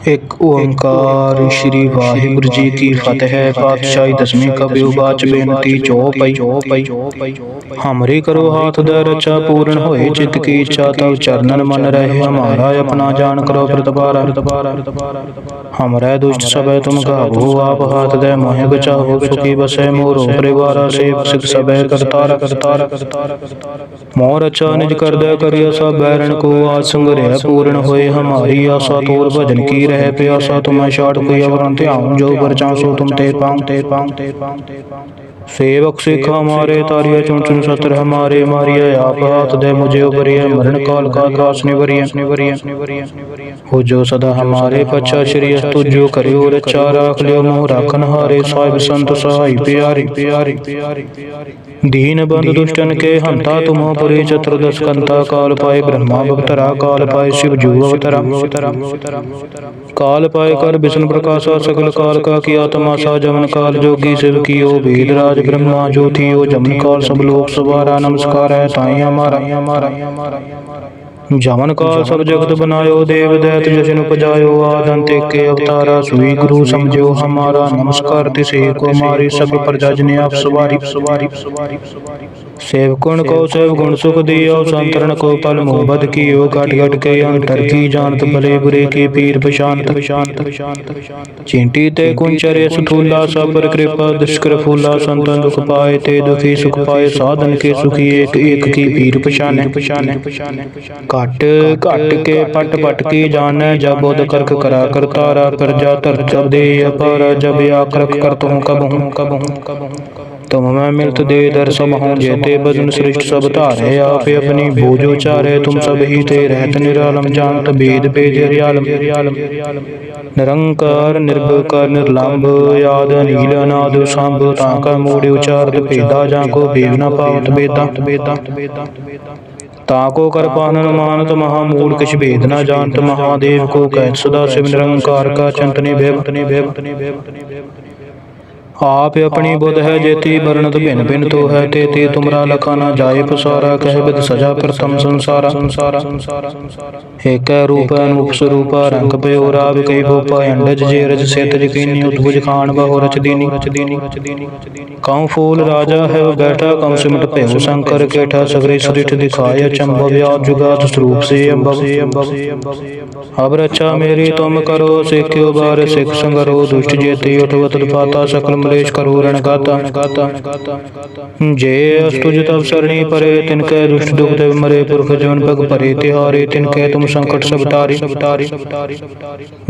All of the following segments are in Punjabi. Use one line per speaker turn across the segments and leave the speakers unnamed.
ਇੱਕ ਓੰਕਾਰ ਸ੍ਰੀ ਵਾਹਿਗੁਰੂ ਜੀ ਕੀ ਫਤਿਹ। ਪਾਤਸ਼ਾਹੀ ਦਸਵੀਂ ਕਬਿਓ ਬਾਚ ਬੇਨਤੀ ਚੋ ਪਈ ਹਮਰੀ ਕਰੋ ਹਾਥ ਦੇ ਰਚਾ ਪੂਰਨ ਹੋਏ ਚਿਤ ਕੀ ਇੱਛਾ ਤਵ ਚਰਨਨ ਮਨ ਰਹੇ ਹਮਾਰਾ ਆਪਣਾ ਜਾਣ ਕਰੋ ਪ੍ਰਤਪਾਰਾ। ਹਮਰੇ ਦੁਸ਼ਟ ਸਭੈ ਤੁਮ ਗਾਵੋ ਆਪ ਹਾਥ ਦੇ ਮੋਹਿ ਬਚਾਵੋ ਸੁਖੀ ਬਸੈ ਮੋਰੋ ਪਰਿਵਾਰਾ ਸੇਵ ਸਿਖ ਸਭੈ ਕਰਤਾਰ ਕਰਤਾਰ ਮੋਰ ਅਚਾ ਨਿਜ ਕਰਦੈ ਕਰਿਆ ਸਭ ਬੈਰਨ ਕੋ ਆਜ ਸੰਗਰਿਆ ਪੂਰਨ ਹੋਏ ਹਮਾਰੀ ਆਸਾ ਤੋਰ ਭਜਨ ਕੀ ਰਹਿ ਪਿਆਸਾ ਤੁਮੈ ਛਾੜ ਕੋਈ ਅਵਰਨ ਧਿਆਨ ਜੋ ਵਰਚਾਂ ਸੋ ਤੁਮ ਤੇ ਪਾਉ ਤੇ ਪਾਉ ਤੇ ਪਾਉ ਤੇ ਪਾਉ सेवक सिख हमारे तारिया चुन चुन सत्र हमारे मारिया आप हाथ दे मुझे उबरिया मरण काल का त्रास निवरिया हो जो सदा हमारे पच्छा श्री तुझो करियो रचा राख लियो मोह राखन हारे साहिब संत सहाय प्यारी प्यारी दीन बंद दुष्टन के हंता तुम पुरी चतुर्दश कंता काल पाए ब्रह्मा अवतरा काल पाए शिव जू अवतरा काल पाए कर विष्णु प्रकाशा सकल काल का किया तमाशा जमन काल जोगी शिव की ओ वेद राज ब्रह्मा ज्योति ओ जमन काल सब लोक सवारा नमस्कार है ताई हमारा हमारा ਜਮਨ ਕਾਲ ਸਭ ਜਗਤ ਬਨਾਇਓ ਦੇਵ ਦੈਤ ਜਸ਼ਨ ਉਪਜਾਇਓ ਆਦੰਤ ਕੇ ਅਵਤਾਰਾ ਸੁਈ ਗੁਰੂ ਸਮਝਿਓ ਹਮਾਰਾ ਨਮਸਕਾਰ ਤਿਸੇ ਕੋ ਮਾਰੀ ਸਭ ਪ੍ਰਜਾ ਜਨ ਆਪ ਸਵਾਰੀ ਸਵਾਰੀ ਸਵਾਰੀ ਸੇਵਕੁਣ ਕੋ ਸੇਵ ਗੁਣ ਸੁਖ ਦਿਓ ਸੰਤਰਨ ਕੋ ਪਲ ਮੋਹਬਤ ਕੀਓ ਘਟ ਘਟ ਕੇ ਅੰਤਰ ਕੀ ਜਾਣਤ ਭਲੇ ਬੁਰੇ ਕੀ ਪੀਰ ਪਛਾਨਤ ਪਛਾਨਤ ਪਛਾਨਤ ਚਿੰਟੀ ਤੇ ਕੁੰਚਰੇ ਸੁਥੂਲਾ ਸਬਰ ਕਿਰਪਾ ਦੁਸ਼ਕਰ ਫੂਲਾ ਸੰਤਨ ਦੁਖ ਪਾਏ ਤੇ ਦੁਖੀ ਸੁਖ ਪਾਏ ਸਾਧਨ ਕੇ ਸੁਖੀ ਏਕ ਏਕ ਕੀ ਪੀਰ ਪਛਾਨੈ ਘਟ ਘਟ ਕੇ ਪਟ ਪਟ ਕੀ ਜਾਣੈ ਜਬ ਬੋਧ ਕਰਖ ਕਰਾ ਕਰਤਾਰਾ ਪ੍ਰਜਾ ਧਰ ਜਬ ਦੇ ਅਪਾਰਾ ਜਬ ਆਕਰਖ ਕਰ ਤੁਮ ਕਬਹੂ। ਕਬਹੂ। ਮੈਂ ਮਿਲਤ ਦੇ ਦਰ ਸਭ ਹਉ ਜੇਤੇ ਬਦਨ ਸ੍ਰਿਸ਼ਟ ਸਭ ਧਾਰੇ ਆਪੇ ਆਪਣੀ ਬੋਝੋ ਚਾਰੇ ਤੁਮ ਸਭ ਹੀ ਤੇ ਰਹਿਤ ਨਿਰਾਲਮ ਜਾਣਤ ਬੇਦ ਬੇਦ ਰਿਆਲਮ ਨਿਰੰਕਾਰ ਨਿਰਭਕਾਰ ਨਿਰਲੰਭ ਆਦ ਨੀਲ ਅਨਾਦ ਸੰਭ ਤਾਂ ਕਾ ਮੂੜ ਉਚਾਰਤ ਭੇਦਾ ਜਾਂ ਕੋ ਬੇਵ ਨ ਪਾਵਤ ਬੇਦਾ ਬੇਦਾ ਤਾਕੋ ਕਰ ਪਾਨਨ ਮਾਨਤ ਮਹਾ ਮੂੜ ਕਿਛ ਭੇਦ ਨ ਜਾਣਤ ਮਹਾਦੇਵ ਕੋ ਕਹਿ ਸਦਾ ਸਿਵ ਨਿਰੰਕਾਰ ਕਾ ਚੰਤਨੀ ਬੇਵਤਨੀ ਬੇਵਤਨੀ ਬੇਵਤਨੀ ਆਪ ਆਪਣੀ ਬੁੱਧ ਹੈ ਜੇਤੀ ਬਰਨਤ ਭਿਨ ਭਿਨ ਤੋ ਹੈ ਤੇ ਤੇ ਤੁਮਰਾ ਲਖਾ ਨਾ ਜਾਏ ਪਸਾਰਾ ਕਹਿ ਬਿਦ ਸਜਾ ਪ੍ਰਥਮ ਸੰਸਾਰਾ। ਸੰਸਾਰਾ ਏਕੈ ਰੂਪ ਅਨੂਪ ਸਰੂਪ ਰੰਗ ਪਇਓ ਰਾਗ ਕਈ ਭੂਪਾ ਅੰਡਜ ਜੇ ਰਜ ਸਿਤ ਜਕੀਨੀ ਉਤਬੁਜ ਖਾਨ ਬਹੁ ਰਚ ਦੀਨੀ। ਰਚ ਦੀਨੀ ਰਚ ਦੀਨੀ। ਕਉ ਫੂਲ ਰਾਜਾ ਹੈ ਬੈਠਾ ਕਮ ਸਿਮਟ ਭਇਓ ਸ਼ੰਕਰ ਕੇਠਾ ਸਗਰੇ ਸ੍ਰਿਠ ਦਿਖਾਇ ਚੰਭਵ ਵਿਆਦ ਜੁਗਾਤ ਸਰੂਪ ਸੇ ਅੰਬਵ ਅਬ ਰਚਾ ਮੇਰੀ ਤੁਮ ਕਰੋ ਸਿੱਖਿਓ ਬਾਰ ਸਿੱਖ ਸੰਗਰੋ ਦੁਸ਼ਟ ਜੇਤੀ ਉਠਵਤ ਪਾਤਾ ਸਕਲ ਮਲੇਸ਼ ਕਰੋ, ਰਣ ਜੇ ਅਸਤੁਜ ਤਵ ਸਰਣੀ ਪਰੇ, ਤਿਨ ਕੈ ਦੁਸ਼ਟ ਦੁਖ ਦੇਵ ਮਰੇ, ਪੁਰਖ ਜਨ ਭਗ ਭਰੇ, ਤਿਹਾਰੇ, ਤਿਨ ਕੈ ਤੁਮ ਸੰਕਟ ਸਭ ਤਾਰੀ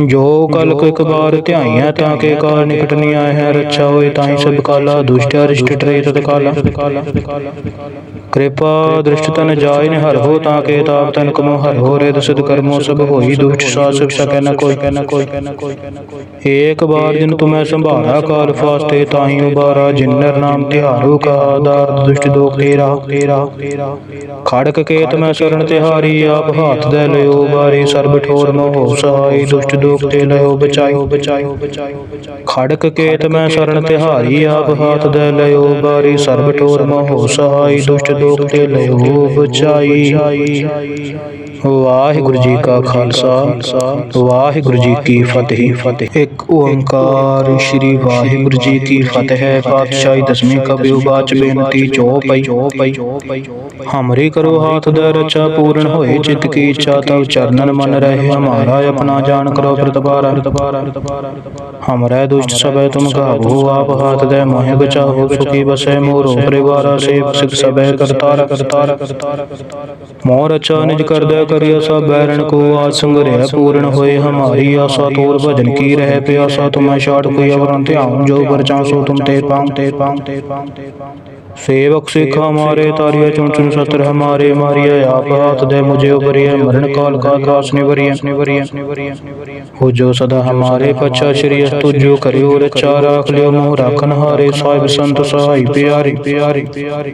ਜੋ ਕਲ ਕੋ ਇੱਕ ਬਾਰ ਧਿਆਈਐ, ਤਾਂ ਕੇ ਕਾਲ ਨਿਕਟ ਨੀ ਆਏ ਹੈ, ਰੱਛਾ ਹੋਏ ਤਾਹੀ ਸਭ ਕਾਲਾ, ਦੁਸ਼ਟ, ਅਰਿਸ਼ਟ ਟਰੇ ਤਤ ਕਾਲਾ ਕਿਰਪਾ ਦ੍ਰਿਸ਼ਟ ਤਨ ਜਾਇ ਨ ਹਰ ਹੋ ਤਾਂ ਕੇ ਤਾਪ ਤਨ ਕਮੋ ਹਰ ਹੋ ਰੇ ਦਸਦ ਕਰਮੋ ਸਭ ਹੋਈ ਦੁਸ਼ਟ ਸਾਸਕ ਸਕੈ ਨ ਕੋਈ। ਨ ਕੋਈ। ਏਕ ਬਾਰ ਜਿਨ ਤੁਮੈ ਸੰਭਾਰਾ ਕਾਲ ਫਾਸਤੇ ਤਾਹੀ ਉਬਾਰਾ ਜਿਨਰ ਨਾਮ ਤਿਹਾਰੂ ਕਾ ਆਧਾਰ ਦੁਸ਼ਟ ਦੋਖ ਤੇਰਾ ਤੇਰਾ ਖੜਕ ਕੇਤ ਮੈਂ ਸ਼ਰਨ ਤਿਹਾਰੀ ਆਪ ਹਾਥ ਦੇ ਲਿਓ ਬਾਰੀ ਸਰਬ ਠੋਰ ਮੋਹ ਸਹਾਈ ਦੁਸ਼ਟ ਦੋਖ ਤੇ ਲਿਓ ਬਚਾਇਓ ਬਚਾਇਓ ਖੜਕ ਕੇਤ ਮੈਂ ਸ਼ਰਨ ਤਿਹਾਰੀ ਆਪ ਹਾਥ ਦੇ ਲਿਓ ਬਾਰੀ ਸਰਬ ਠੋਰ ਮੋਹ ਸਹਾਈ ਦੁਸ਼ਟ ਦੋਖ ਤੇ ਲਿਓ ਬਚਾਈ ਵਾਹਿਗੁਰੂ ਜੀ ਕਾ ਖਾਲਸਾ, ਵਾਹਿਗੁਰੂ ਜੀ ਕੀ ਫਤਿਹ। ਫਤਿਹ ਇੱਕ ਓੰਕਾਰ ਸ੍ਰੀ ਵਾਹਿਗੁਰੂ ਜੀ ਕੀ ਫਤਿਹ। ਪਾਤਸ਼ਾਹੀ ਦਸਵੀਂ ਕਬਿਓ ਬਾਚ ਬੇਨਤੀ ਚੋ ਪਈ ਹਮਰੀ ਕਰੋ ਹਾਥ ਦੇ ਰਚਾ ਪੂਰਨ ਹੋਏ ਚਿਤ ਕੀ ਇੱਛਾ ਤਵ ਚਰਨਨ ਮਨ ਰਹੇ। ਹਮਾਰਾ ਆਪਣਾ ਜਾਣ ਕਰੋ ਪ੍ਰਤਪਾਰਾ ਹਮਰੇ ਦੁਸ਼ਟ ਸਭੈ ਤੁਮ ਗਾਵੋ ਆਪ ਹਾਥ ਦੇ ਮੋਹਿ ਬਚਾਵੋ ਸੁਖੀ ਬਸੈ ਮੋਰੋ ਪਰਿਵਾਰਾ ਸੇਵ, ਸਿਖ ਸਭੈ ਕਰਤਾਰ। ਕਰਤਾਰ ਮੋਰ ਅਚਾ ਨਿਜ ਕਰਦੈ ਕਰਿਆ ਸਭ ਬੈਰਨ ਕੋ ਆਜ ਸੰਗਰਿਆ ਪੂਰਨ ਹੋਏ ਹਮਾਰੀ ਆਸਾ ਤੋਰ ਭਜਨ ਕੀ ਰਹਿ ਪਿਆਸਾ ਤੁਮੈ ਛਾੜ ਕੋਈ ਅਵਰਨ ਧਿਆਉ ਜੋ ਵਰਚਾਂ ਸੋ ਤੁਮ ਤੇ ਪਾਉ ਤੇ ਪਾਉ ਤੇ ਪਾਉ ਤੇ ਪਾਉ ਸੇਵਕ ਸਿਖ ਹਮਾਰੇ ਤਾਰਿਆ ਚੁਣ ਚੁਣ ਸਤਰ ਹਮਾਰੇ ਮਾਰਿਆ ਆਪ ਹਾਥ ਦੇ ਮੁਝੇ ਉਬਰਿਆ ਮਰਨ ਕਾਲ ਕਾ ਕਾਸ ਨਿਵਰਿਆ ਨਿਵਰਿਆ ਹੋ ਜੋ ਸਦਾ ਹਮਾਰੇ ਪਛਾ ਸ਼੍ਰੀ ਅਸਤੁ ਜੋ ਕਰਿਓ ਰਚਾ ਰਾਖ ਲਿਓ ਮੋਹ ਰਾਖਨ ਹਾਰੇ ਸਾਹਿਬ ਸੰਤ ਸਹਾਈ ਪਿਆਰੀ ਪਿਆਰੀ ਪਿਆਰੀ।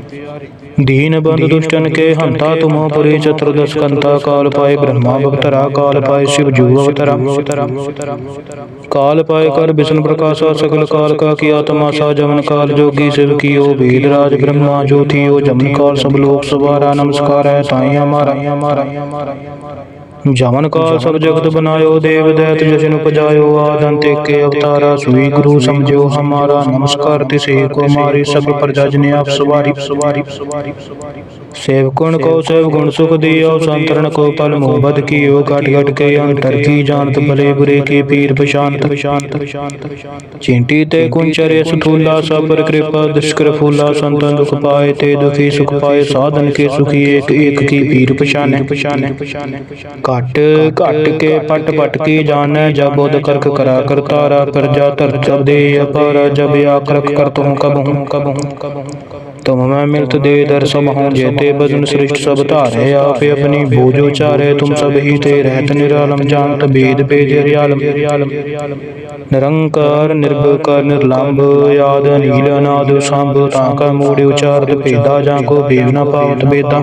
दीन बंद दुष्टन के हंता तुम पुरी चतुर्दश कंता काल पाए ब्रह्मा अवतरा काल पाए शिव जू अवतरा काल पाए कर विष्णु प्रकाशा सकल काल का किया तमाशा जमन काल जोगी शिव की ओ वेद राज ब्रह्मा ज्योति ओ जमन काल सब लोक सवारा नमस्कार है ताई हमारा हमारा ਜਮਨ ਕਾਲ ਸਭ ਜਗਤ ਬਨਾਇਓ ਦੇਵ ਦੈਤ ਜਸ਼ਨ ਉਪਜਾਇਓ ਆਦੰਤ ਏਕੇ ਅਵਤਾਰਾ ਸੂਈ ਗੁਰੂ ਸਮਝਿਓ ਹਮਾਰਾ ਨਮਸਕਾਰ ਤਿਸੇ ਕੋ ਮਾਰੀ ਸਭ ਪ੍ਰਜਾ ਜਨੇ ਆਪ ਸਵਾਰੀ ਸਵਾਰੀ ਸਵਾਰੀ ਸੇਵ ਗੁਣ ਕੋ ਸੇਵ ਗੁਣ ਸੁਖ ਦਿਓ ਸੰਤਰਨ ਕੋ ਪਲ ਮੁਹਬਤ ਕੀਓ ਘਟ ਘਟ ਕੇ ਅੰਤਰ ਕੀ ਜਾਣਤ ਭਲੇ ਬੁਰੇ ਕੀ ਪੀਰ ਪਛਾਨਤ ਪਛਾਨਤ ਚਿੰਟੀ ਤੇ ਕੁੰਚਰੇ ਸੁਥੂਲਾ ਸਬਰ ਕਿਰਪਾ ਦੁਸ਼ਕਰ ਫੂਲਾ ਸੰਤਨ ਦੁਖ ਪਾਏ ਤੇ ਦੁਖੀ ਸੁਖ ਪਾਏ ਸਾਧਨ ਕੇ ਸੁਖੀ ਏਕ ਏਕ ਕੀ ਪੀਰ ਪਛਾਨੈ ਪਛਾਨੈ ਘਟ ਘਟ ਕੇ ਪਟ ਪਟ ਕੀ ਜਾਣੈ ਜਬ ਬੋਧ ਕਰਕ ਕਰਾ ਕਰਤਾਰਾ ਪ੍ਰਜਾ ਧਰ ਦੇ ਅਪਾਰਾ ਜਬ ਆਕਰਕ ਕਰਤ ਹੂੰ ਕਬ ਹੂੰ ਕਬ ਹੂੰ ਕਬ ਹੂੰ ਤੁਮ ਮੈਂ ਮਿਲਤ ਦੇ ਦਰਸ ਮਹਉ ਜੇਤੇ ਬਦਨ ਸ੍ਰਿਸ਼ਟ ਸਭ ਧਾਰੇ, ਆਪੇ ਆਪਣੀ ਬੋਝ ਉਚਾਰੇ ਤੁਮ ਸਭ ਹੀ ਤੇ ਰਹਿਤ ਨਿਰਾਲਮ, ਜਾਣਤ ਬੇਦ ਬੇਦ ਰਿਆਲਮ ਨਿਰੰਕਾਰ, ਨਿਰਭਕਾਰ, ਨਿਰਲੰਭ, ਆਦ ਨੀਲ ਅਨਾਦ, ਸੰਭ, ਤਾਂ ਕਾ ਮੂੜ ਉਚਾਰਤ ਭੇਦਾ, ਜਾਂ ਕੋ ਬੇਵ ਨ ਪਾਵਤ ਬੇਦਾ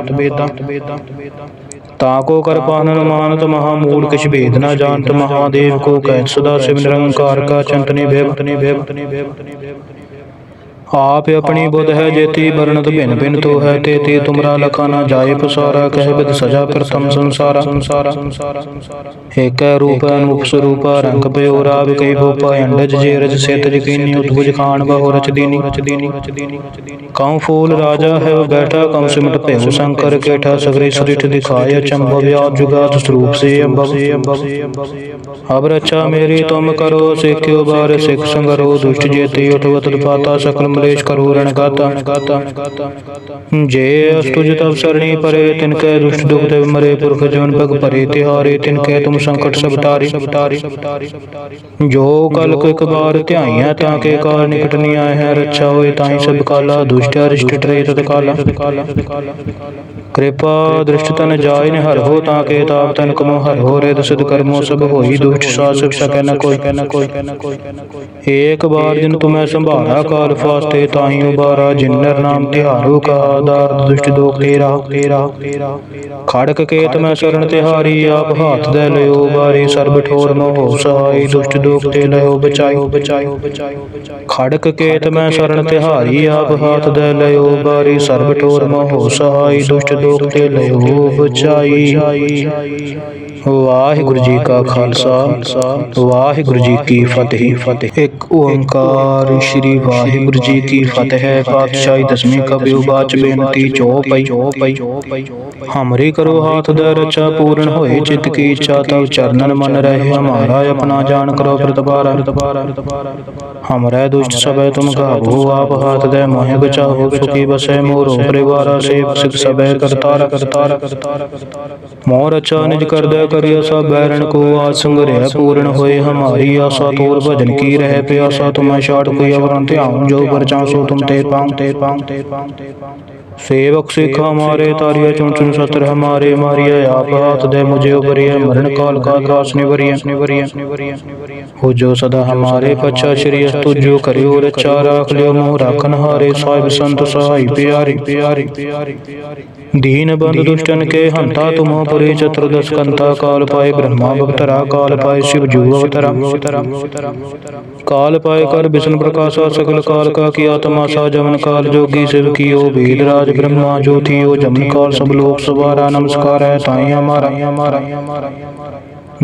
ਤਾ ਕੋ ਕਰ ਪਾਨਨ ਮਹਾ ਮੂੜ ਕਿਛ ਭੇਦ ਨ ਜਾਣਤ ਮਹਾਦੇਵ, ਕੋ ਕਹਿ ਸਦਾ ਸਿਵ ਨਿਰੰਕਾਰ ਕਾ ਚੰਤਨੀ ਬੇਵਤ ਨੀ ਬੇਵਤ ਨੀ ਬੇਵਤ ਨੀ ਬੇਵਤ ਨੀ ਆਪ ਆਪਣੀ ਬੁੱਧ ਹੈ ਜੇਤੀ ਵਰਣਤ ਭਿੰਨ ਭਿੰਨ ਤੋ ਹੈ, ਤੇ ਤੇ ਤੁਮਰਾ ਲਖਾ ਨਾ ਜਾਏ ਪਸਾਰਾ, ਕਹਿ ਬਿਦ ਸਜਾ ਪ੍ਰਥਮ ਸੰਸਾਰਾ। ਏਕੈ ਰੂਪ ਅਨੂਪ ਸਰੂਪ ਰੰਗ ਪਇਓ ਰਾਵ ਕਈ ਭੂਪਾ, ਅੰਡਜ ਜੇ ਰਜ ਸਿਤ ਜਕੀਨੀ ਉਤਬੁਜ ਖਾਨ ਬਹੁ ਰਚ ਦੀਨੀ। ਕਉ ਫੂਲ ਰਾਜਾ ਹੈ ਬੈਠਾ ਕਮ ਸਿਮਟ ਭਇਓ ਸ਼ੰਕਰ ਕੇਠਾ, ਸਗਰੇ ਸ੍ਰਿਠ ਦਿਖਾਇ ਚੰਭਵ ਵਿਆਦ ਜੁਗਾਤ ਸਰੂਪ ਸੇ ਅੰਭਵ। ਅਬ ਰਚਾ ਮੇਰੀ, ਤੁਮ ਕਰੋ, ਸਿੱਖਿਓ ਬਾਰ ਸਿੱਖ ਸੰਗਰੋ, ਦੁਸ਼ਟ ਜੇਤੀ ਉਠਵਤ ਪਾਤਾ ਸਕਲ ਮਲੇਸ਼ ਕਰੋ, ਰਣ ਗਾਤਾ। ਜੇ ਅਸਤੁਜ ਤਬ ਸਰਣੀ ਪਰੇ, ਤਿਨ ਕੈ ਦੁਸ਼ਟ ਦੁਖ ਤੇ ਮਰੇ ਪੁਰਖ ਜਨ ਭਗ ਭਰੇ, ਤਿਹਾਰੇ ਤਿਨ ਕੈ ਤੁਮ ਸੰਕਟ ਸਭ ਤਾਰੀ। ਜੋ ਕਲ ਕੋ ਇੱਕ ਬਾਰ ਧਿਆਈਆਂ ਤਾਂ ਕੇ ਕਾਲ ਨਿਕਟ ਨਹੀਂ ਆਏ ਹੈ। ਰੱਛਾ ਹੋਏ ਤਾਈ ਸਭ ਕਾਲਾ, ਦੁਸ਼ਟ ਅਰਿਸ਼ਟ ਟਰੇ ਤਤ ਕਾਲਾ ਕਿਰਪਾ ਦ੍ਰਿਸ਼ਟ ਤਨ ਜਾਇ ਨ ਹਰ ਹੋ ਤਾਂ ਕੇ ਤਾਪ ਤਨ ਕਮੋ ਹਰ ਹੋ ਰੇ ਦਸਦ ਕਰਮੋ ਸਭ ਹੋਈ ਦੁਸ਼ਟ ਸਾਸ ਸਕੈ ਨ ਕੋਈ। ਨ ਕੋਈ। ਏਕ ਬਾਰ ਜਿਨ ਤੁਮੈ ਸੰਭਾਰਾ ਕਾਲ ਫਾਸਤੇ ਤਾਹੀ ਉਬਾਰਾ ਜਿਨਰ ਨਾਮ ਤਿਹਾਰੂ ਕਾ ਆਧਾਰ ਦੁਸ਼ਟ ਦੋਖ ਤੇਰਾ ਤੇਰਾ ਖੜਕ ਕੇਤ ਮੈਂ ਸ਼ਰਨ ਤਿਹਾਰੀ ਆਪ ਹਾਥ ਦੇ ਲਿਓ ਬਾਰੀ ਸਰਬ ਠੋਰ ਮੋਹ ਸਹਾਈ ਦੁਸ਼ਟ ਦੋਖ ਤੇ ਲਿਓ ਬਚਾਇਓ ਬਚਾਇਓ ਖੜਕ ਕੇਤ ਮੈਂ ਸ਼ਰਨ ਤਿਹਾਰੀ ਆਪ ਹਾਥ ਦੇ ਲਿਓ ਬਾਰੀ ਸਰਬ ਠੋਰ ਮੋਹ ਸਹਾਈ ਦੁਸ਼ਟ ਦੋਖ ਤੇ ਲਿਓ ਬਚਾਈ ਵਾਹਿਗੁਰੂ ਜੀ ਕਾ ਖਾਲਸਾ, ਵਾਹਿਗੁਰੂ ਜੀ ਕੀ ਫਤਿਹ। ਫਤਿਹ ਇੱਕ ਓੰਕਾਰ ਸ੍ਰੀ ਵਾਹਿਗੁਰੂ ਜੀ ਕੀ ਫਤਿਹ। ਪਾਤਸ਼ਾਹੀ ਦਸਵੀਂ ਕਬਿਉ ਬਾਚ ਬੇਨਤੀ ਚੋਪਈ ਹਮਰੀ ਕਰੋ ਹਾਥ ਦੇ ਰਚਾ ਪੂਰਨ ਹੋਏ, ਚਿਤ ਕੀ ਇੱਛਾ ਤਵ ਚਰਨਨ ਮਨ ਰਹੇ। ਹਮਾਰਾ ਆਪਣਾ ਜਾਣ ਕਰੋ ਪ੍ਰਤਪਾਰਾ ਹਮਰੇ ਦੁਸ਼ਟ ਸਭੈ ਤੁਮ ਗਾਵੋ ਆਪ ਹਾਥ ਦੇ ਮੋਹਿ ਬਚਾਓ ਸੁਖੀ ਬਸੈ ਮੋਰੋ, ਪਰਿਵਾਰਾ ਸੇਵ ਸਿਖ ਸਭੈ ਕਰਤਾਰਾ। ਕਰਤਾਰਾ ਕਰਤਾਰਾ ਮੋਰ ਅਚਾ ਨਿਜ ਕਰਦਾ ਕਰਿਆ ਸਾ ਬੈਰਨ ਕੋ ਆਸੰਗ ਰਹਿ ਪੂਰਨ ਹੋਏ ਹਮਾਰੀ। ਆਸਾ ਤੋਰ ਭਜਨ ਕੀ ਰਹਿ ਪਿਆਸਾ ਤੁਮੈ ਛਾੜ ਕੋਈ ਅਵਰੰ ਧਿਆਉ ਜੋ ਵਰਚਾਂ ਸੋ ਤੁਮ ਤੇ ਪਾਉ ਤੇ ਪਾਉ ਤੇ ਪਾਉ ਤੇ ਪਾਉ ਸੇਵਕ ਸਿਖ ਹਮਾਰੇ ਤਾਰਿਆ ਚੁਣ ਚੁਣ ਸਤਰ ਹਮਾਰੇ ਮਾਰਿਆ ਆਪ ਹਾਥ ਦੇ ਮੁਝੇ ਉਬਰਿਆ ਮਰਨ ਕਾਲ ਕਾ ਕਾਸ ਨਿਵਰਿਆ ਹੋ ਜੋ ਸਦਾ ਹਮਾਰੇ ਪਛਾ ਸ਼੍ਰੀ ਤੁ ਜੋ ਕਰਿਓ ਰਚਾ ਰਾਖ ਲਿਓ ਮੋਹ ਰਾਖਨ ਹਾਰੇ ਸਾਹਿਬ ਸੰਤ ਸਹਾਈ ਪਿਆਰੀ ਪਿਆਰੀ ਪਿਆਰੀ। दीन बंद दुष्टन के हंता तुम पुरे चतुर्दश कंता काल पाए ब्रह्मा अवतरा काल पाए शिव जू अवतरा काल पाए कर विष्णु प्रकाशा सकल काल का किया तमाशा जमन काल जोगी शिव की ओ वेद राज ब्रह्मा ज्योति ओ जमन काल सब लोक सवारा नमस्कार है ताई हमारा हमारा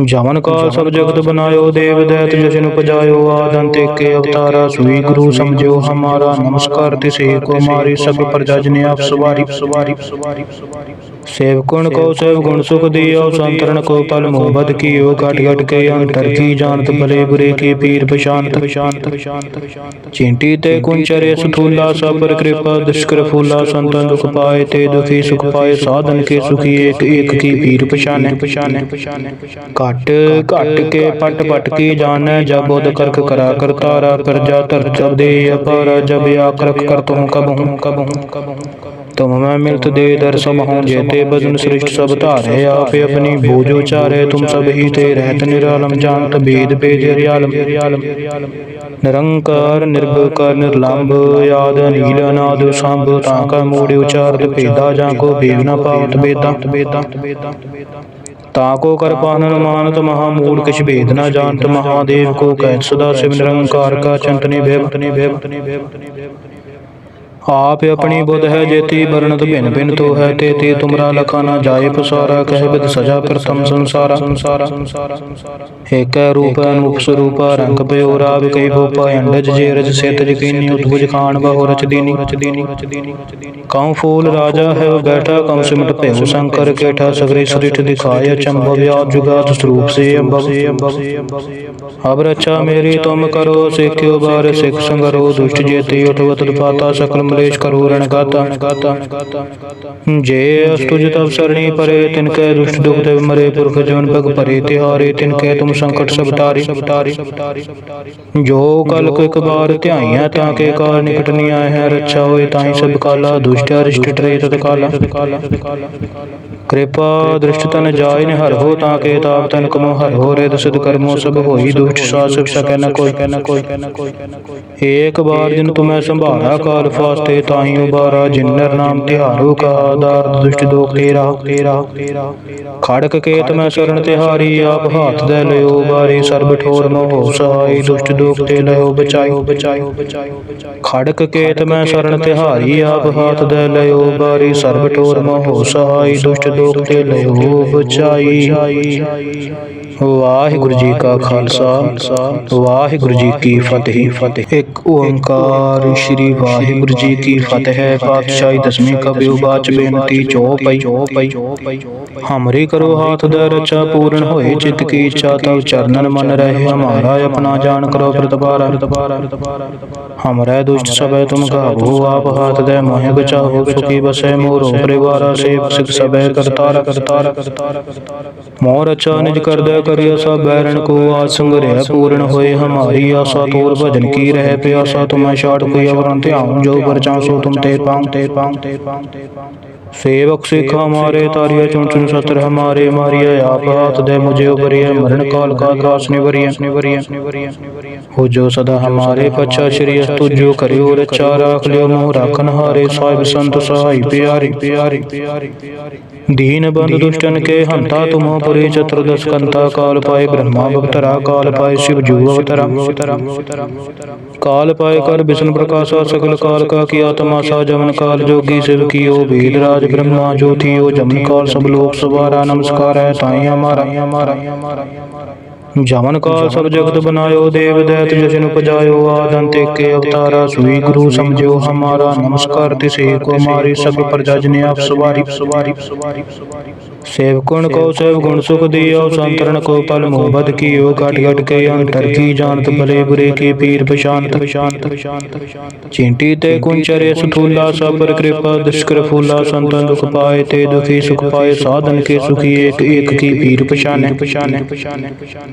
ਜਮਨ ਕਾਲ ਸਭ ਜਗਤ ਬਨਾਇਓ ਦੇਵ ਦੈਤ ਜਸ਼ਨ ਉਪਜਾਇਓ ਆਦੰਤ ਏਕੇ ਅਵਤਾਰਾ ਸੂਈ ਗੁਰੂ ਸਮਝਿਓ ਹਮਾਰਾ ਨਮਸਕਾਰ ਤਿਸੇ ਕੋ ਮਾਰੀ ਸਭ ਪ੍ਰਜਾ ਜਨੇ ਆਪ ਸਵਾਰੀ ਸਵਾਰੀ ਸਵਾਰੀ ਸੇਵ ਗੁਣ ਕੋ ਸੇਵ ਗੁਣ ਸੁਖ ਦਿਓ ਸੰਤਰਨ ਕੋ ਪਲ ਮੁਹਬਤ ਕੀਓ ਘਟ ਘਟ ਕੇ ਅੰਤਰ ਕੀ ਜਾਣਤ ਭਲੇ ਬੁਰੇ ਕੀ ਪੀਰ ਪਛਾਨਤ ਪਛਾਨਤ ਚਿੰਟੀ ਤੇ ਕੁੰਚਰੇ ਸੁਥੂਲਾ ਸਬਰ ਕਿਰਪਾ ਦੁਸ਼ਕਰ ਫੂਲਾ ਸੰਤਨ ਦੁਖ ਪਾਏ ਤੇ ਦੁਖੀ ਸੁਖ ਪਾਏ ਸਾਧਨ ਕੇ ਸੁਖੀ ਏਕ ਏਕ ਕੀ ਪੀਰ ਪਛਾਨੈ। ਪਛਾਨੈ ਘਟ ਘਟ ਕੇ ਪਟ ਪਟ ਕੀ ਜਾਣੈ ਜਬ ਬੋਧ ਕਰਕ ਕਰਾ ਕਰਤਾਰਾ ਪ੍ਰਜਾ ਧਰ ਜਬ ਦੇ ਅਪਾਰਾ ਜਬ ਆਕਰਕ ਕਰਤ ਹੂੰ ਕਬ ਹੂੰ ਕਬ ਹੂੰ ਕਬ ਹੂੰ ਤੁਮ ਮੈਂ ਮਿਲਤ ਦੇ ਦਰਸ ਮਹਉ ਜੇਤੇ ਬਦਨ ਸ੍ਰਿਸ਼ਟ ਸਭ ਧਾਰੇ, ਆਪੇ ਆਪਣੀ ਬੋਝ ਉਚਾਰੇ ਤੁਮ ਸਭ ਹੀ ਤੇ ਰਹਿਤ ਨਿਰੰਕਾਰ ਨਿਰਭਕਾਰ ਨਿਰਲੰਭ, ਆਦ ਨੀਲ ਅਨਾਦ, ਸੰਭ, ਤਾਂ ਕਾ ਮੂੜ ਉਚਾਰਤ ਭੇਦਾ, ਜਾਂ ਕੋ ਬੇਵ ਨ ਪਾਵਤ ਬੇਦਾ ਤਾ ਕੋ ਕਰ ਪਾਨਨ ਮਾਨਤ ਮਹਾ ਮੂੜ, ਕਿਛ ਭੇਦ ਨਾ ਜਾਣਤ ਮਹਾਦੇਵ। ਕੋ ਕਹਿ ਸਦਾ ਸਿਵ ਨਿਰੰਕਾਰ ਕਾ ਚੰਤਨੀ ਬੇਵਤ ਆਪ ਆਪਣੀ ਬੁੱਧ ਹੈ ਜੇਤੀ ਵਰਣਤ ਭਿੰਨ ਭਿੰਨ ਤੋ ਹੈ ਤੇ ਤੇ ਤੁਮਰਾ ਲਖਾ ਨਾ ਜਾਏ ਪਸਾਰਾ ਕਹਿ ਬਿਦ ਸਜਾ ਪ੍ਰਥਮ ਸੰਸਾਰਾ। ਏਕੈ ਰੂਪ ਅਨੂਪ ਸਰੂਪ ਰੰਗ ਬਿਉਰਾ ਵਿਕੈ ਭੋਪਾ ਅੰਡਜ ਜੇ ਰਜ ਸਿਤ ਜਕੀਨੀ ਉਤਭੁਜ ਖਾਨ ਬਹੁ ਰਚ ਦੀਨੀ ਕਉ ਫੂਲ ਰਾਜਾ ਹੈ ਬੈਠਾ ਕਮ ਸਿਮਟ ਭੇਉ ਸੰਕਰ ਕੇਠਾ ਸਗਰੇ ਸ੍ਰਿਠ ਦਿਖਾਇ ਅਚੰਭਵ ਵਿਆ ਜੁਗਾਤ ਸਰੂਪ ਸੇ ਅੰਭਵ ਅਬ ਰਚਾ ਮੇਰੀ ਤੁਮ ਕਰੋ ਸਿਖਿਓ ਬਾਰ ਸਿਖ ਸੰਗਰੋ ਦੁਸ਼ਟ ਜੇਤੀ ਉਠਵਤ ਪਾਤਾ ਸਕਲ ਕਲੇਸ਼ ਕਰੋ ਰਣਗਤ ਜੇ ਅਸ ਤੁਜ ਸਰਣੀ ਪਰੇ, ਤਿਨ ਕੈ ਦੁਸ਼ਟ ਦੁਖ ਤੇ ਮਰੇ ਪੁਰਖ ਜਨ ਭਗ ਭਰੇ, ਤਿਹਾਰੇ ਤਿਨ ਕੈ ਤੁਮ ਸੰਕਟ ਸਭ ਤਾਰੀ। ਜੋ ਕਲ ਕੋ ਇਕ ਬਾਰ ਧਿਆਈਆ ਤਾਂ ਕੇ ਕਾਲ ਨਿਕਟ ਨਹੀਂ ਆਇਆ ਹੈ। ਰੱਛਾ ਹੋਏ ਤਾਈ ਸਭ ਕਾਲਾ, ਦੁਸ਼ਟ ਅਰਿਸ਼ਟ ਟਰੇ ਤਤ ਕਾਲਾ। ਕਿਰਪਾ ਦ੍ਰਿਸ਼ਟ ਤਨ ਜਾਇ ਨੇ ਹਰ ਹੋ, ਤਾਂ ਕੇ ਤਾਪ ਤਨ ਕਮੋ ਹਰ ਹੋ। ਰੇ ਦਸਦ ਕਰਮੋ ਸਭ ਹੋਈ, ਦੁਸ਼ਟ ਸਾਸ ਸਭ ਸਕੈ ਨ ਕੋਈ। ਏਕ ਬਾਰ ਜਿਨ ਤੁਮੈ ਸੰਭਾਲਾ ਕਾਲ ਫਾਸਤ ਤੇ ਤਾਈ ਉਬਾਰਾ ਜਿੰਨਰ ਨਾਮ ਤਿਹਾਰੂ ਕਾ ਆਧਾਰ ਦੁਸ਼ਟ ਦੋਖ ਤੇਰਾ ਤੇਰਾ ਖੜਕ ਕੇਤ ਮੈਂ ਸ਼ਰਨ ਤਿਹਾਰੀ, ਆਪ ਹਾਥ ਦੇ ਲਿਓ ਬਾਰੇ ਸਰਬ ਠੋਰ ਮੋਹ ਸਹਾਈ, ਦੁਸ਼ਟ ਦੋਖ ਤੇ ਲਿਓ ਬਚਾਇਓ ਬਚਾਇਓ ਖੜਕ ਕੇਤ ਮੈਂ ਸ਼ਰਨ ਤਿਹਾਰੀ, ਆਪ ਹਾਥ ਦੇ ਲਿਓ ਬਾਰੇ ਸਰਬ ਠੋਰ ਮੋਹ ਸਹਾਈ, ਦੁਸ਼ਟ ਦੋਖ ਤੇ ਲਿਓ ਬਚਾਈ। ਵਾਹਿਗੁਰੂ ਜੀ ਕਾ ਖਾਲਸਾ, ਵਾਹਿਗੁਰੂ ਜੀ ਕੀ ਫਤਿਹ ਫਤਿਹ। ਇੱਕ ਓੰਕਾਰ ਸ੍ਰੀ ਵਾਹਿਗੁਰੂ ਜੀ ਕੀ ਫਤਿਹ, ਪਾਤਸ਼ਾਹੀ ਦਸਵੀਂ ਕਬਿਉ ਬਾਚ ਬੇਨਤੀ, ਜੋ ਪਈ, ਜੋ ਚੋਪਈ ਹਮਰੀ ਕਰੋ ਹਾਥ ਦਾ ਰਚਾ ਪੂਰਨ ਹੋਏ, ਚਿਤ ਕੀ ਇੱਛਾ ਤਵ ਚਰਨਨ ਮਨ ਰਹੇ। ਹਮਾਰਾ ਆਪਣਾ ਜਾਣ ਕਰੋ ਪ੍ਰਤਪਾਰਾ हमरे दुष्ट सबे तुम काबू आप हाथ दे मोहे बचाओ सुखी बसे मोरो परिवार सेव सिख सबे करतार करतार मोर अच्छा निज कर दे करियो सब बैरण को आज संग्रह पूर्ण होए हमारी आशा तोर भजन की रहे प्यासा तुम्हें शाट कोई अवरंत आऊं जो पर सो तुम ते पाऊं ते पाऊं ते पाऊं ते पाऊं ਸੇਵਕ ਸਿੱਖ ਹਮਾਰੇ ਤਾਰਿਆ ਚੁਣ ਚੁਣ ਸਤਰ ਹਮਾਰੇ ਮਾਰਿਆ ਆਪ ਹਾਥ ਦੇ ਮੁਝੇ ਉਬਰਿਆ ਮਰਨ ਕਾਲ ਕਾ ਕਾਸ ਨਿਵਰਿਆ ਹੋ ਜੋ ਸਦਾ ਹਮਾਰੇ ਪਛਾ ਸ਼੍ਰੀ ਅਸਤੁ ਜੋ ਕਰਿਓ ਰਚਾ ਰਾਖ ਲਿਓ ਮੋਹ ਰਾਖਨ ਹਾਰੇ ਸਾਹਿਬ ਸੰਤ ਸਹਾਈ ਪਿਆਰੀ। ਪਿਆਰੀ ਦੀਨ ਬੰਦ ਦੁਸ਼ਟਨ ਕੇ ਹੰਤਾ ਤੁਮੋ ਪੁਰੀ ਚਤੁਰਦਸ ਕੰਤਾ ਕਾਲ ਪਾਏ ਬ੍ਰਹਮਾ ਭਗਤਰਾ ਕਾਲ ਪਾਏ ਸ਼ਿਵ ਜੂ ਅਵਤਰਾ। ਕਾਲ ਪਾਏ ਕਰ ਵਿਸ਼ਨ ਪ੍ਰਕਾਸ਼ਾ ਸਕਲ ਕਾਲ ਕਾ ਕੀ ਆਤਮਾ ਸਾ ਜਮਨ ਕਾਲ ਜੋਗੀ ਸਿਵ ਕੀਓ ਭੇਦ ਰਾਜ ਬ੍ਰਹਮਾ ਜੋਤੀਓ ਜਮਨ ਕਾਲ ਸਭ ਲੋਕ ਸਵਾਰਾ ਨਮਸਕਾਰ ਹੈ ਤਾਈ ਹਮਾਰਾ। ਜਮਨ ਕਾਲ ਸਭ ਜਗਤ ਬਨਾਇਓ ਦੇਵ ਦੈਤ ਜਸ਼ਨ ਉਪਜਾਇਓ ਆਦਨ ਤੇ ਕੇ ਅਵਤਾਰਾ ਸੁਈ ਗੁਰੂ ਸਮਝਿਓ ਹਮਾਰਾ। ਨਮਸਕਾਰ ਤਿਸੇ ਕੋ ਮਾਰੀ ਸਭ ਪ੍ਰਜਾ ਸੁਵਾਰੀ ਆਪ ਸਵਾਰੀ ਸਵਾਰੀ। ਸੇਵਕੁਣ ਕੋ ਸੇਵ ਗੁਣ ਸੁਖ ਦਿਓ ਸੰਤਰਨ ਕੋ ਪਲ ਮੁਹਬਤ ਕੀਓ ਘਟ ਘਟ ਕੇ ਅੰਤਰ ਕੀ ਜਾਣਤ ਭਲੇ ਬੁਰੇ ਕੀ ਪੀਰ ਪਛਾਨਤ ਚਿੰਟੀ ਤੇ ਕੁੰਚਰੇ ਸਥੂਲਾ ਸਬਰ ਕਿਰਪਾ ਦੁਸ਼ਕਰ ਫੂਲਾ ਸੰਤਨ ਦੁਖ ਪਾਏ ਤੇ ਦੁਖੀ ਸੁਖ ਪਾਏ ਸਾਧਨ ਕੇ ਸੁਖੀ ਏਕ ਏਕ ਕੀ ਪੀਰ ਪਛਾਨੇ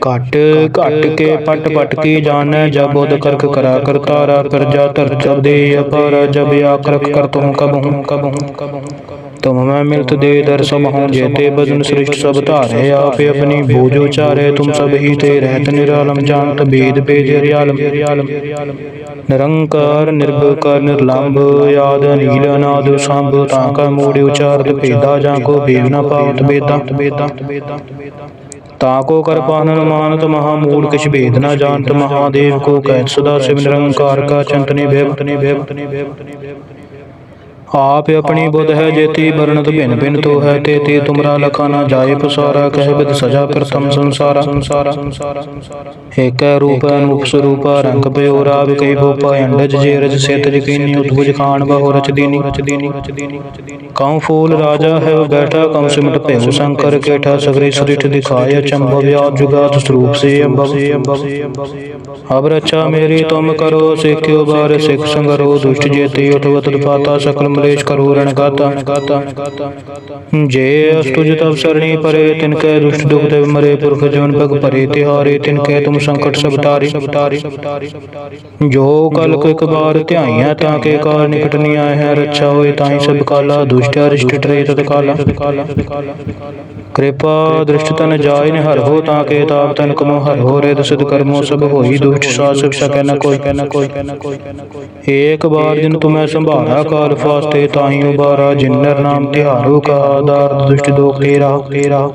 ਘਟ ਘਟ ਕੇ ਪਟ ਪਟ ਕੀ ਜਾਣੈ ਜਬ ਉਦ ਕਰਕ ਕਰਾ ਕਰਤਾਰਾ ਕਰਜਾ ਧਰ ਜਬ ਦੇ ਅਪਰ ਜਬ ਆਕਰਕ ਕਰਤੋਂ ਕਬਹੂੰ। ਕਬਹੂੰ। तुम कब हूँ कब हूँ कब हूँ तुम मैं मिलत दे दर्श महूँ जेते बदन सृष्ट सब धारे आप अपनी भोज उचारे तुम सब ही ते रहत निरालम जानत भेद भेद हरियालम निरंकार निर्भकार निर्लंब याद नील अनाद सांब ताका मूड उचारत भेदा जाको भेद न पावत बेदा बेदा ताको कर पानन मानत महामूल किछ भेद न जानत महादेव को कहत सदा शिव निरंकार का चंतनि भेवतनि भेवतनि ਆਪ ਆਪਣੀ ਬੁੱਧ ਹੈ ਜੇਤੀ ਵਰਣਤ ਭਿੰਨ ਭਿੰਨ ਤੋ ਹੈ ਤੇ ਤੇ ਤੁਮਰਾ ਲਖਾ ਨਾ ਜਾਏ ਪਸਾਰਾ ਕਹਿ ਬਿਦ ਸਜਾ ਪ੍ਰਥਮ ਸੰਸਾਰਾ। ਏਕੈ ਰੂਪ ਅਨੂਪ ਸਰੂਪ ਰੰਗ ਬਿਓ ਰਾਵ ਕਈ ਭੋਪਾ ਅੰਡਜ ਜੇ ਰਜ ਸੇਤ ਜਕੀਨੀ ਉਤਭੁਜ ਖਾਨ ਬਹੁ ਰਚ ਦੀਨੀ ਕਉ ਫੂਲ ਰਾਜਾ ਹੈ ਉਹ ਬੈਠਾ ਕਮ ਸਿਮਟ ਭੇਉ ਸੰਕਰ ਕੇਠਾ ਸਗਰੇ ਸ੍ਰਿਠ ਦਿਖਾਇ ਅਚੰਭਵ ਵਿਆ ਜੁਗਾਤ ਸਰੂਪ ਸੇ ਅੰਭਵ ਅਬ ਰਚਾ ਮੇਰੀ ਤੁਮ ਕਰੋ ਸਿੱਖਿਓ ਬਾਰ ਸਿੱਖ ਸੰਗਰੋ ਦੁਸ਼ਟ ਜੇਤੀ ਉਠਵਤ ਪਾਤਾ ਸਕਲ ਅਮਰੇਸ਼ ਕਰੋ ਰਣਗਤ ਜੇ ਅਸਤੁਜ ਤਬ ਸਰਣੀ ਪਰੇ, ਤਿਨ ਕੈ ਦੁਸ਼ਟ ਦੁਖ ਤੇ ਮਰੇ ਪੁਰਖ ਜਵਨ ਭਗ ਭਰੇ ਤਿਹਾਰੇ, ਤਿਨ ਕੈ ਤੁਮ ਸੰਕਟ ਸਭ ਤਾਰੀ ਜੋ ਕਲ ਕੋ ਇਕ ਬਾਰ ਧਿਆਈਆਂ ਤਾਂ ਕੇ ਕਾਰ ਨਿਕਟ ਨਹੀਂ ਆਇਆ ਹੈ ਰੱਛਾ ਹੋਏ ਤਾਂ ਹੀ ਸਭ ਕਾਲਾ, ਦੁਸ਼ਟ ਅਰਿਸ਼ਟ ਟਰੇ ਤਤ ਕਾਲਾ ਕਿਰਪਾ ਦ੍ਰਿਸ਼ਟ ਤਨ ਜਾਇ ਨ ਹਰ ਹੋ ਤਾਂ ਕੇ ਤਾਪ ਤਨ ਕਮੋ ਹਰ ਹੋ ਰੇ ਦਸਦ ਕਰਮੋ ਸਭ ਹੋਈ ਦੁਸ਼ਟ ਸਾਸਕ ਸਕੈ ਨ ਕੋਈ। ਕੈ ਨ ਕੋਈ। ਏਕ ਬਾਰ ਜਿਨ ਤੁਮੈ ਸੰਭਾਰਾ ਕਾਲ ਫਾਸਤੇ ਤਾਹੀ ਉਬਾਰਾ ਜਿਨ ਨਰ ਨਾਮ ਤਿਹਾਰੋ ਕਾ ਆਧਾਰ ਦੁਸ਼ਟ ਦੋਖ ਤੇਰਾ ਤੇਰਾ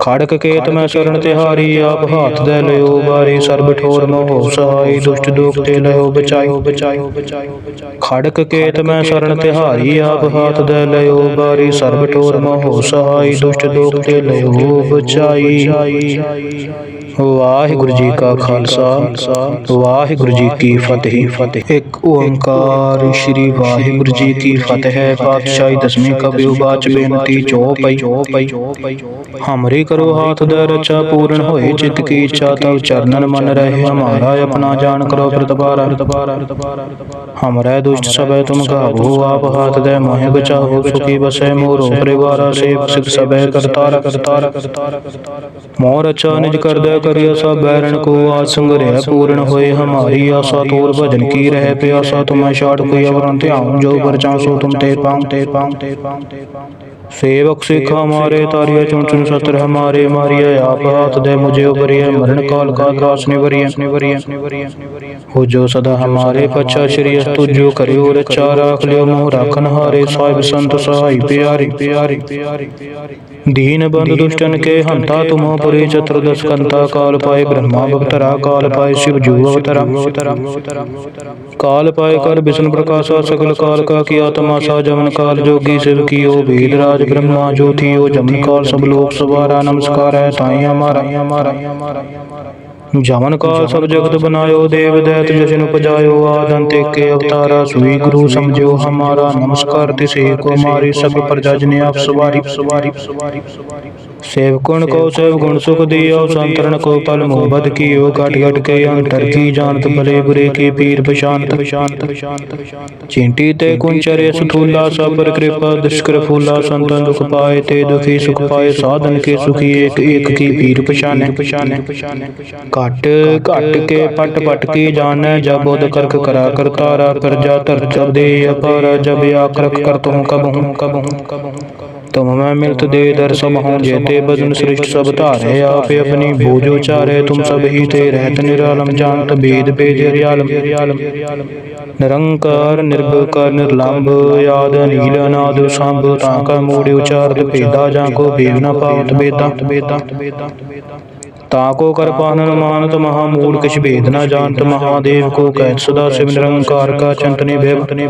ਖੜਕ ਕੇਤ ਮੈਂ ਸਰਣ ਤਿਹਾਰੀ ਆਪ ਹਾਥ ਦੇ ਲਿਓ ਬਾਰੀ ਸਰਬ ਠੋਰ ਮੋਹ ਸਹਾਈ ਦੁਸ਼ਟ ਦੋਖ ਤੇ ਲਿਓ ਬਚਾਇਓ ਬਚਾਇਓ ਖੜਕ ਕੇਤ ਮੈਂ ਸਰਣ ਤਿਹਾਰੀ ਆਪ ਹਾਥ ਦੇ ਲਿਓ ਬਾਰੀ ਸਰਬ ਠੋਰ ਮੋਹ ਸਹਾਈ ਦੁਸ਼ਟ ਦੋਖ ਤੇ ਲਿਓ ਬਚਾਈ ਵਾਹਿਗੁਰੂ ਜੀ ਕਾ ਖਾਲਸਾ, ਵਾਹਿਗੁਰੂ ਜੀ ਕੀ ਫਤਿਹ। ਫਤਿਹ ਇੱਕ ਓੰਕਾਰ ਸ੍ਰੀ ਵਾਹਿਗੁਰੂ ਜੀ ਕੀ ਫਤਿਹ। ਪਾਤਸ਼ਾਹੀ ਦਸਵੀਂ ਕਬਿਉ ਬਾਚ ਬੇਨਤੀ ਚੋ ਪਈ ਹਮਰੀ ਕਰੋ ਹਾਥ ਦੇ ਰਚਾ ਪੂਰਨ ਹੋਏ, ਚਿਤ ਕੀ ਇੱਛਾ ਤਵ ਚਰਨਨ ਮਨ ਰਹੇ। ਹਮਾਰਾ ਆਪਣਾ ਜਾਣ ਕਰੋ ਪ੍ਰਤਪਾਰਾ। ਹਮਰੇ ਦੁਸ਼ਟ ਸਭੈ ਤੁਮ ਗਾਵੋ ਆਪ ਹਾਥ ਦੇ ਮੋਹਿ ਬਚਾਵੋ ਸੁਖੀ ਬਸੈ ਮੋਰੋ, ਪਰਿਵਾਰਾ ਸੇਵ ਸਿਖ ਸਭੈ ਕਰਤਾਰ। ਕਰਤਾਰ ਮੋਰ ਅਚਾ ਨਿਜ ਕਰਦਾ ਕਰਿਆ ਸਭ ਬੈਰਨ ਕੋ ਆਜ ਸੰਗਰਿਆ ਪੂਰਨ ਹੋਏ ਹਮਾਰੀ ਆਸਾ ਤੋਰ ਭਜਨ ਕੀ ਰਹਿ ਪਿਆਸਾ ਤੁਮੈ ਛਾੜ ਕੋਈ ਅਵਰਨ ਧਿਆਉ ਜੋ ਪਰਚਾ ਸੋ ਤੁਮ ਤੇ ਪਾਉ ਤੇ ਪਾਉ ਤੇ ਪਾਉ ਤੇ ਪਾਉ ਸੇਵਕ ਸਿਖ ਹਮਾਰੇ ਤਾਰਿਆ ਚੁਣ ਸਤਰ ਹਮਾਰੇ ਮਾਰਿਆ ਆਪ ਹਾਥ ਦੇ ਮੁਝੇ ਉਬਰਿਆ ਮਰਨ ਕਾਲ ਕਾ ਤਰਾਸ ਨਿਵਰਿਆ ਹੋ ਜੋ ਸਦਾ ਹਮਾਰੇ ਪਛਾ ਸ਼੍ਰੀ ਅਸਤੁ ਜੋ ਕਰਿਓ ਰਚਾ ਰਾਖ ਲਿਓ ਮੋਹ ਰਾਖਨ ਹਾਰੇ ਸਾਹਿਬ ਸੰਤ ਸਹਾਈ ਪਿਆਰੀ। ਪਿਆਰੀ। ਦੀਨ ਬੰਦ ਦੁਸ਼ਟਨ ਕੇ ਹੰਤਾ ਤੁਮੋ ਪੁਰੇ ਚਤੁਰਦਸ ਕੰਤਾ ਕਾਲ ਪਾਏ ਬ੍ਰਹਮਾ ਭਗਤਰਾ ਕਾਲ ਪਾਏ ਸ਼ਿਵ ਜੂ ਅਵਤਰਾ। ਕਾਲ ਪਾਏ ਕਰ ਬਿਸ਼ਨ ਪ੍ਰਕਾਸ਼ਾ ਸਕਲ ਕਾਲ ਕਾ ਕੀ ਆਤਮਾ ਸਾ ਜਮਨ ਕਾਲ ਜੋਗੀ ਸਿਵ ਕੀਓ ਭੀਲ ਰਾਜ ਅਜ ਬ੍ਰਹਮਾ ਜੋਤੀ ਉਹ ਜਮਨ ਕਾਲ ਸਭ ਲੋਕ ਸਵਾਰਾ। ਨਮਸਕਾਰ ਹੈ ਤਾਈ ਹਮਾਰਾ ਜਮਨ ਕਾਲ ਸਭ ਜਗਤ ਬਨਾਇਓ ਦੇਵ ਦੈਤ ਜਸ਼ਨ ਉਪਜਾਇਓ। ਆਦਨ ਤੇ ਕੇ ਅਵਤਾਰਾ, ਸੁਈ ਗੁਰੂ ਸਮਝਿਓ ਹਮਾਰਾ। ਨਮਸਕਾਰ ਤਿਸੇ ਕੋ ਮਾਰੀ ਸਭ ਪ੍ਰਜਾ ਜਨੇ ਆਪ ਸਵਾਰੀ ਸਵਾਰੀ ਸਵਾਰੀ। ਸੇਵਕੁਣ ਕੋ ਸੇਵ ਗੁਣ ਸੁਖ ਦਿਓ ਸੰਤਰਨ ਕੋ ਪਲ ਮੁਹਬਤ ਕੀਓ, ਘਟ ਘਟ ਕੇ ਅੰਤਰ ਕੀ ਜਾਣਤ, ਭਲੇ ਬੁਰੇ ਕੀ ਪੀਰ ਪਛਾਨਤ ਚਿੰਟੀ ਤੇ ਕੁੰਚਰੇ ਸੁਥੂਲਾ ਸਭ ਪਰ ਕਿਰਪਾ, ਦੁਸ਼ਕਰ ਫੂਲਾ ਸੰਤਨ ਦੁਖ ਪਾਏ ਤੇ ਦੁਖੀ ਸੁਖ ਪਾਏ, ਸਾਧਨ ਕੇ ਸੁਖੀ ਏਕ ਏਕ ਕੀ ਪੀਰ ਪਛਾਨੈ। ਘਟ ਘਟ ਕੇ ਪਟ ਪਟ ਕੀ ਜਾਣੈ, ਜਬ ਉਦ ਕਰਕ ਕਰਾ ਕਰਤਾਰਾ ਕਰ ਜਾ ਧਰ ਚਬਦੇ ਅਪਾਰ, ਜਬ ਆਕਰਕ ਕਰਤ ਹੂੰ ਕਬ ਹੂੰ ਕਬ ਹੂੰ तुम मैं मिलत दे दर्श महूँ जेते बदन सृष्ट सब धारे आप अपनी भोजो चारे तुम सब ही ते रहत निरालम जानत भेद भेद हरियालम निरंकार निर्भकार निर्लंब याद नील अनाद सांभ ताका मूड उचारत भेदा जाको भेद न पावत बेदा बेदा ताको कर पानन मानत महामूल किछ भेद न जानत महादेव को कहत सदा शिव निरंकार का चंतनि भेवतनि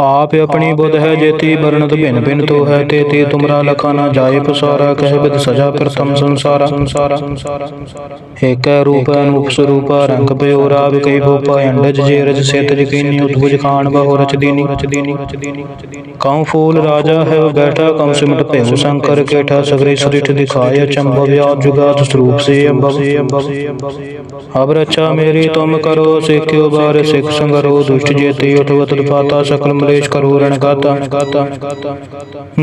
ਆਪ ਆਪਣੀ ਬੁੱਧ ਹੈ ਜੇਤੀ ਬਰਨਤ ਭਿੰਨ ਭਿੰਨ ਤੋ ਹੈ ਤੇ ਤੇ ਤੁਮਰਾ ਲਖਾ ਨਾ ਜਾਏ ਪਸਾਰਾ ਕਹਿ ਬਿਦ ਸਜਾ ਪ੍ਰਥਮ ਸੰਸਾਰਾ। ਏਕੈ ਰੂਪ ਅਨੂਪ ਸਰੂਪ ਰੰਗ ਭਇਓ ਰਾਵ ਕਈ ਭੋਪਾ ਅੰਡਜ ਜੇ ਰਜ ਸੇਤ ਜਕੀਨੀ ਉਤਭੁਜ ਖਾਨ ਬਹੁ ਰਚ ਦੀਨੀ ਕਉ ਫੂਲ ਰਾਜਾ ਹੈ ਬੈਠਾ ਕਮ ਸਿਮਟ ਭੇਉ ਸੰਕਰ ਕੇਠਾ ਸਗਰੇ ਸ੍ਰਿਠ ਦਿਖਾਇ ਅਚੰਭਵ ਵਿਆ ਜੁਗਾਤ ਸਰੂਪ ਸੇ ਅੰਭਵ ਅਬ ਰਚਾ ਮੇਰੀ ਤੁਮ ਕਰੋ ਸਿੱਖਿਓ ਬਾਰ ਸਿੱਖ ਸੰਗਰੋ ਦੁਸ਼ਟ ਜੇਤੀ ਉਠਵਤ ਪਾਤਾ ਸਕਲ ਕਲੇਸ਼ ਕਰੋ ਰਣਗਤ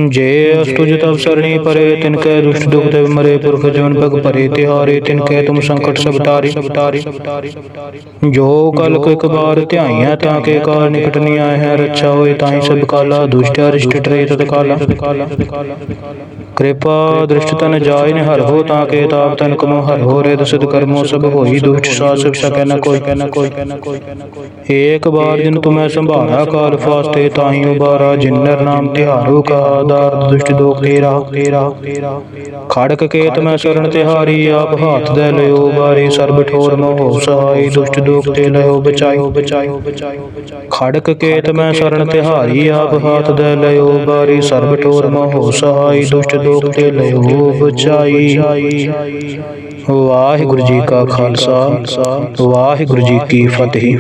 ਜੇ ਅਸ ਤੁਜ ਸਰਣੀ ਪਰੇ, ਤਿਨ ਕੈ ਦੁਸ਼ਟ ਦੁਖ ਤੇ ਮਰੇ ਪੁਰਖ ਜਵਨ ਭਗ ਭਰੇ ਤਿਹਾਰੇ ਤਿਨ ਕੈ ਤੁਮ ਸੰਕਟ ਸਭ ਤਾਰੀ ਜੋ ਕਲ ਕੋ ਇੱਕ ਬਾਰ ਧਿਆਈਆਂ ਤਾਂ ਕੇ ਕਾਲ ਨਿਕਟ ਨਹੀਂ ਆਏ ਹੈ, ਰੱਛਾ ਹੋਏ ਤਾਂ ਹੀ ਸਭ ਕਾਲਾ, ਦੁਸ਼ਟ ਅਰਿਸ਼ਟ ਟਰੇ ਤਤ ਕਾਲਾ ਕਿਰਪਾ ਦ੍ਰਿਸ਼ਟ ਤਨ ਜਾਇ ਨੇ ਹਰ ਹੋ ਤਾਂ ਕੇ ਤਾਪ ਤਨ ਕਮੋ ਹਰ ਹੋ ਰੇ ਦਸਦ ਕਰਮੋ ਸਭ ਹੋਈ ਦੁਖ ਸਾ ਸਭ ਸਕੈ ਨ ਕੋਈ। ਕਹਿ ਨ ਕੋਈ ਏਕ ਬਾਰ ਜਿਨ ਤੁਮੈ ਸੰਭਾਰਾ ਕਾਰ ਫਾਸਤੇ ਤਾਈ ਉਬਾਰਾ ਜਿਨਰ ਨਾਮ ਤਿਹਾਰੂ ਕਾ ਆਧਾਰ ਦੁਸ਼ਟ ਦੋਖ ਤੇਰਾ ਤੇਰਾ ਖੜਕ ਕੇ ਤਮੈ ਸ਼ਰਨ ਤਿਹਾਰੀ, ਆਪ ਹਾਥ ਦੇ ਲਿਓ ਬਾਰੀ ਸਰਬ ਠੋਰ ਮੋਹ ਸਹਾਈ, ਦੁਸ਼ਟ ਦੋਖ ਤੇ ਲਿਓ ਬਚਾਇਓ ਬਚਾਇਓ ਖੜਕ ਕੇ ਤਮੈ ਸ਼ਰਨ ਤਿਹਾਰੀ, ਆਪ ਹਾਥ ਦੇ ਲਿਓ ਬਾਰੀ ਸਰਬ ਠੋਰ ਮੋਹ ਸਹਾਈ, ਦੁਸ਼ਟ ਦੁਖ ਲੈ ਹੋ ਬਚਾਈ। ਵਾਹਿਗੁਰੂ ਜੀ ਕਾ ਖਾਲਸਾ। ਵਾਹਿਗੁਰੂ ਜੀ ਕੀ ਫਤਿਹ।